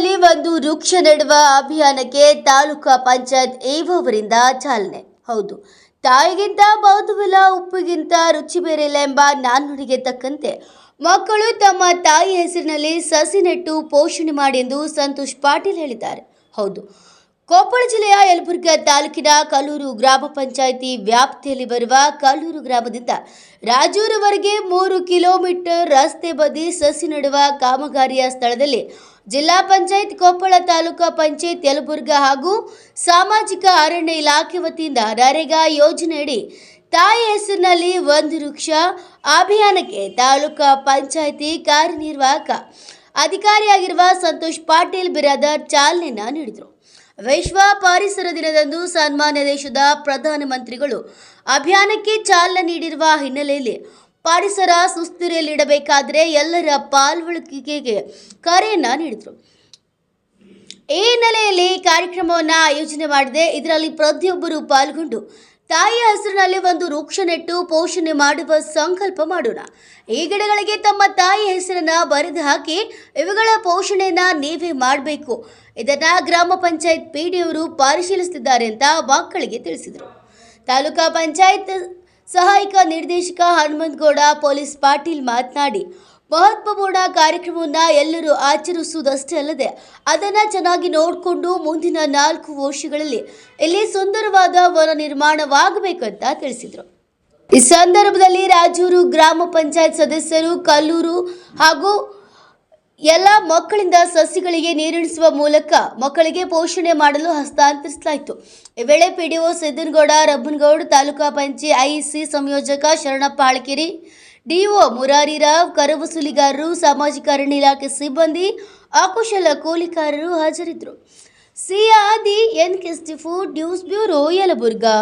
ಹೆಸರಿನಲ್ಲಿ ಒಂದು ವೃಕ್ಷ ನೆಡುವ ಅಭಿಯಾನಕ್ಕೆ ತಾಲೂಕಾ ಪಂಚಾಯತ್ ಏವೋವರಿಂದ ಚಾಲನೆ. ಹೌದು, ತಾಯಿಗಿಂತ ಬೌದ್ಧವಿಲ್ಲ ಉಪ್ಪಿಗಿಂತ ರುಚಿ ಬೇರೆಯಿಲ್ಲ ಎಂಬ ನಾಣ್ಣುಡಿಗೆ ತಕ್ಕಂತೆ ಮಕ್ಕಳು ತಮ್ಮ ತಾಯಿ ಹೆಸರಿನಲ್ಲಿ ಸಸಿ ನೆಟ್ಟು ಪೋಷಣೆ ಮಾಡಿ ಎಂದು ಸಂತೋಷ್ ಪಾಟೀಲ್ ಹೇಳಿದ್ದಾರೆ. ಹೌದು ಕೊಪ್ಪಳ ಜಿಲ್ಲೆಯ ಯಲಬುರ್ಗಾ ತಾಲೂಕಿನ ಕಲ್ಲೂರು ಗ್ರಾಮ ಪಂಚಾಯಿತಿ ವ್ಯಾಪ್ತಿಯಲ್ಲಿ ಬರುವ ಕಲ್ಲೂರು ಗ್ರಾಮದಿಂದ ರಾಜೂರವರೆಗೆ ಮೂರು ಕಿಲೋಮೀಟರ್ ರಸ್ತೆ ಬದಿ ಸಸಿ ನೆಡುವ ಕಾಮಗಾರಿಯ ಸ್ಥಳದಲ್ಲಿ ಜಿಲ್ಲಾ ಪಂಚಾಯತ್ ಕೊಪ್ಪಳ ತಾಲೂಕಾ ಪಂಚಾಯತ್ ಯಲಬುರ್ಗಾ ಹಾಗೂ ಸಾಮಾಜಿಕ ಅರಣ್ಯ ಇಲಾಖೆ ವತಿಯಿಂದ ನರೇಗಾ ಯೋಜನೆಯಡಿ ತಾಯಿ ಹೆಸರಿನಲ್ಲಿ ಒಂದು ವೃಕ್ಷ, ಅಭಿಯಾನಕ್ಕೆ ತಾಲೂಕಾ ಪಂಚಾಯಿತಿ ಕಾರ್ಯನಿರ್ವಾಹಕ ಅಧಿಕಾರಿಯಾಗಿರುವ ಸಂತೋಷ್ ಪಾಟೀಲ್ ಬಿರಾದರ್ ಚಾಲನೆ ನೀಡಿದರು. ವಿಶ್ವ ಪರಿಸರ ದಿನದಂದು ಸನ್ಮಾನ್ಯ ದೇಶದ ಪ್ರಧಾನಮಂತ್ರಿಗಳು ಅಭಿಯಾನಕ್ಕೆ ಚಾಲನೆ ನೀಡಿರುವ ಹಿನ್ನೆಲೆಯಲ್ಲಿ ಪರಿಸರ ಸುಸ್ಥಿತಿಯಲ್ಲಿಡಬೇಕಾದರೆ ಎಲ್ಲರ ಪಾಲ್ಗೊಳ್ಳುವಿಕೆಗೆ ಕರೆಯನ್ನು ನೀಡಿದರು. ಈ ಹಿನ್ನೆಲೆಯಲ್ಲಿ ಕಾರ್ಯಕ್ರಮವನ್ನು ಆಯೋಜನೆ ಮಾಡಿದೆ. ಇದರಲ್ಲಿ ಪ್ರತಿಯೊಬ್ಬರು ಪಾಲ್ಗೊಂಡು ತಾಯಿಯ ಹೆಸರಿನಲ್ಲಿ ಒಂದು ವೃಕ್ಷ ನೆಟ್ಟು ಪೋಷಣೆ ಮಾಡುವ ಸಂಕಲ್ಪ ಮಾಡೋಣ. ಈ ಗಿಡಗಳಿಗೆ ತಮ್ಮ ತಾಯಿ ಹೆಸರನ್ನ ಬರೆದು ಹಾಕಿ ಇವುಗಳ ಪೋಷಣೆಯನ್ನ ನೀವೇ ಮಾಡಬೇಕು. ಇದನ್ನ ಗ್ರಾಮ ಪಂಚಾಯತ್ ಪಿಡಿಯವರು ಪರಿಶೀಲಿಸುತ್ತಿದ್ದಾರೆ ಅಂತ ಮಕ್ಕಳಿಗೆ ತಿಳಿಸಿದರು. ತಾಲೂಕಾ ಪಂಚಾಯತ್ ಸಹಾಯಕ ನಿರ್ದೇಶಕ ಹನುಮಂತಗೌಡ, ಪೊಲೀಸ್ ಪಾಟೀಲ್ ಮಾತನಾಡಿ ಮಹತ್ವಪೂರ್ಣ ಕಾರ್ಯಕ್ರಮವನ್ನು ಎಲ್ಲರೂ ಆಚರಿಸುವುದಷ್ಟೇ ಅಲ್ಲದೆ ಅದನ್ನು ಚೆನ್ನಾಗಿ ನೋಡಿಕೊಂಡು ಮುಂದಿನ ನಾಲ್ಕು ವರ್ಷಗಳಲ್ಲಿ ಇಲ್ಲಿ ಸುಂದರವಾದ ವನ ನಿರ್ಮಾಣವಾಗಬೇಕಂತ ತಿಳಿಸಿದರು. ಈ ಸಂದರ್ಭದಲ್ಲಿ ರಾಜೂರು ಗ್ರಾಮ ಪಂಚಾಯತ್ ಸದಸ್ಯರು, ಕಲ್ಲೂರು ಹಾಗೂ ಎಲ್ಲ ಮಕ್ಕಳಿಂದ ಸಸಿಗಳಿಗೆ ನೀರಿಣಿಸುವ ಮೂಲಕ ಮಕ್ಕಳಿಗೆ ಪೋಷಣೆ ಮಾಡಲು ಹಸ್ತಾಂತರಿಸಲಾಯಿತು. ಈ ವೇಳೆ ಪಿಡಿಒ ಸಿದ್ದನಗೌಡ ರಬ್ಬನಗೌಡ ತಾಲೂಕಾ ಪಂಚಾಯತ್ ಐಸಿ ಸಂಯೋಜಕ ಶರಣಪ್ಪ ಹಾಳ್ಕೆರೆ ಡಿಒ ಮುರಾರಿರಾವ್ ಕರವಸೂಲಿಗಾರರು ಅರಣ್ಯ ಇಲಾಖೆ ಸಿಬ್ಬಂದಿ ಅಕುಶಲ ಕೂಲಿಕಾರರು ಹಾಜರಿದ್ದರು. ಸಿಆದಿ ಎನ್ ಕೆಸ್ಟಿಫು ನ್ಯೂಸ್ ಬ್ಯೂರೋ ಯಲಬುರ್ಗಾ.